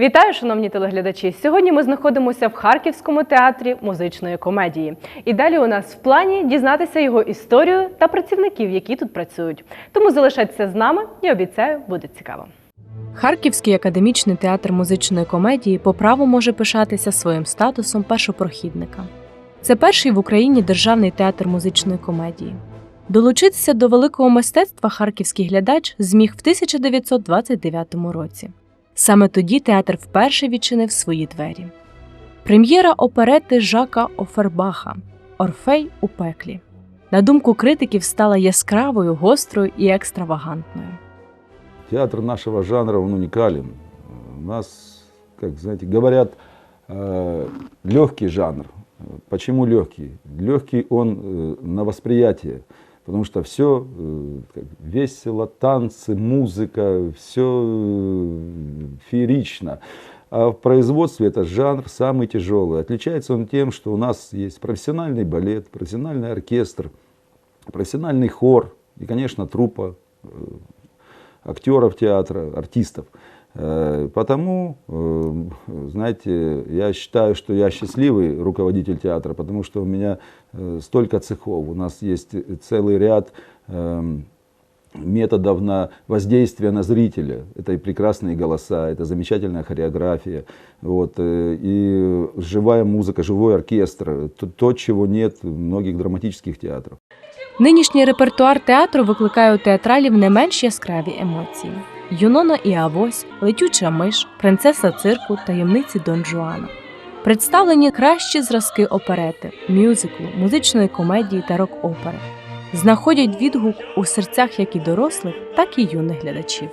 Вітаю, шановні телеглядачі! Сьогодні ми знаходимося в Харківському театрі музичної комедії. І далі у нас в плані дізнатися його історію та працівників, які тут працюють. Тому залишайтеся з нами і обіцяю, буде цікаво. Харківський академічний театр музичної комедії по праву може пишатися своїм статусом першопрохідника. Це перший в Україні державний театр музичної комедії. Долучитися до великого мистецтва харківський глядач зміг в 1929 році. Саме тоді театр вперше відчинив свої двері. Прем'єра оперети Жака Офербаха Орфей у пеклі. На думку критиків, стала яскравою, гострою і екстравагантною. Театр нашего жанра, он уникален. У нас, как знаете, говорят, э, легкий жанр. Почему легкий? Легкий он э, на восприятие, потому что все весело, танцы, музыка, все феерично. А в производстве это жанр самый тяжелый. Отличается он тем, что у нас есть профессиональный балет, профессиональный оркестр, профессиональный хор и, конечно, труппа э, актеров театра, артистов. Э, Потому, э, знаете, я считаю, что я счастливый руководитель театра, потому что у меня э, столько цехов. У нас есть целый ряд эм, методов на воздействие на зрителя. Это и прекрасные голоса, это замечательная хореография, вот, э, и живая музыка, живой оркестр. То, то, чего нет в многих драматических театрах. Нинішній репертуар театру викликає у театралів не менш яскраві емоції: Юнона і Авось, Летюча миш, принцеса цирку, таємниці Дон Жуана. Представлені кращі зразки оперети, мюзиклу, музичної комедії та рок-опери. Знаходять відгук у серцях як і дорослих, так і юних глядачів.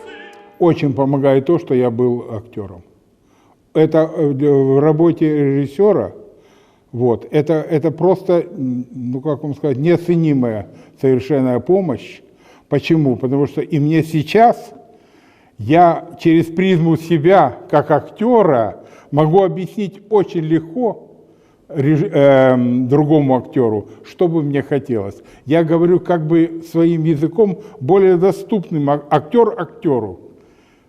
Очень помогает то, что я был актером. Это э, в работе режиссера, вот, это, это просто, м, ну как вам сказать, неоценимая совершенная помощь. Почему? Потому что и мне сейчас, я через призму себя, как актера, могу объяснить очень легко эм, другому актеру, что бы мне хотелось. Я говорю как бы своим языком более доступным ак- актер актеру.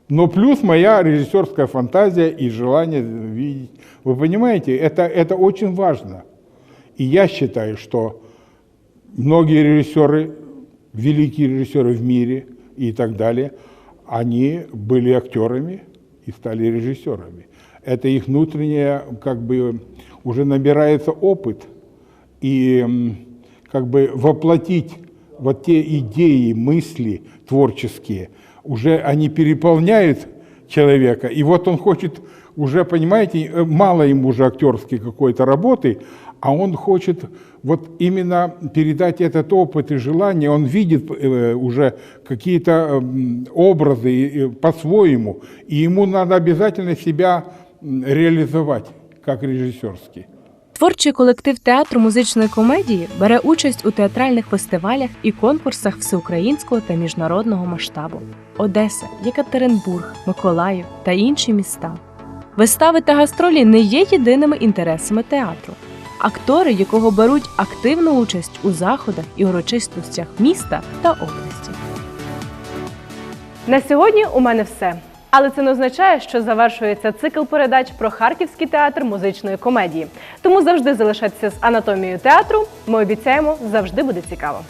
Но плюс моя режиссерская фантазия и желание видеть. Вы понимаете, это, это очень важно. И я считаю, что многие режиссеры, великие режиссеры в мире и так далее, они были актерами и стали режиссерами. Это их внутреннее, как бы, уже набирается опыт, и как бы воплотить вот те идеи, мысли творческие, уже они переполняют человека, и вот он хочет уже, понимаете, э, мало ему уже актерской какой-то работы, а он хочет вот именно передать этот опыт и желание, он видит э, уже какие-то м, образы э, по-своему, и ему надо обязательно себя м, реализовать как режиссерский. Творчий колектив театру музичної комедії бере участь у театральних фестивалях і конкурсах всеукраїнського та міжнародного масштабу: Одеса, Єкатеринбург, Миколаїв та інші міста. Вистави та гастролі не є єдиними інтересами театру. Актори, якого беруть активну участь у заходах і урочистостях міста та області. На сьогодні у мене все. Але це не означає, що завершується цикл передач про Харківський театр музичної комедії. Тому завжди залишайтеся з анатомією театру. Ми обіцяємо, завжди буде цікаво.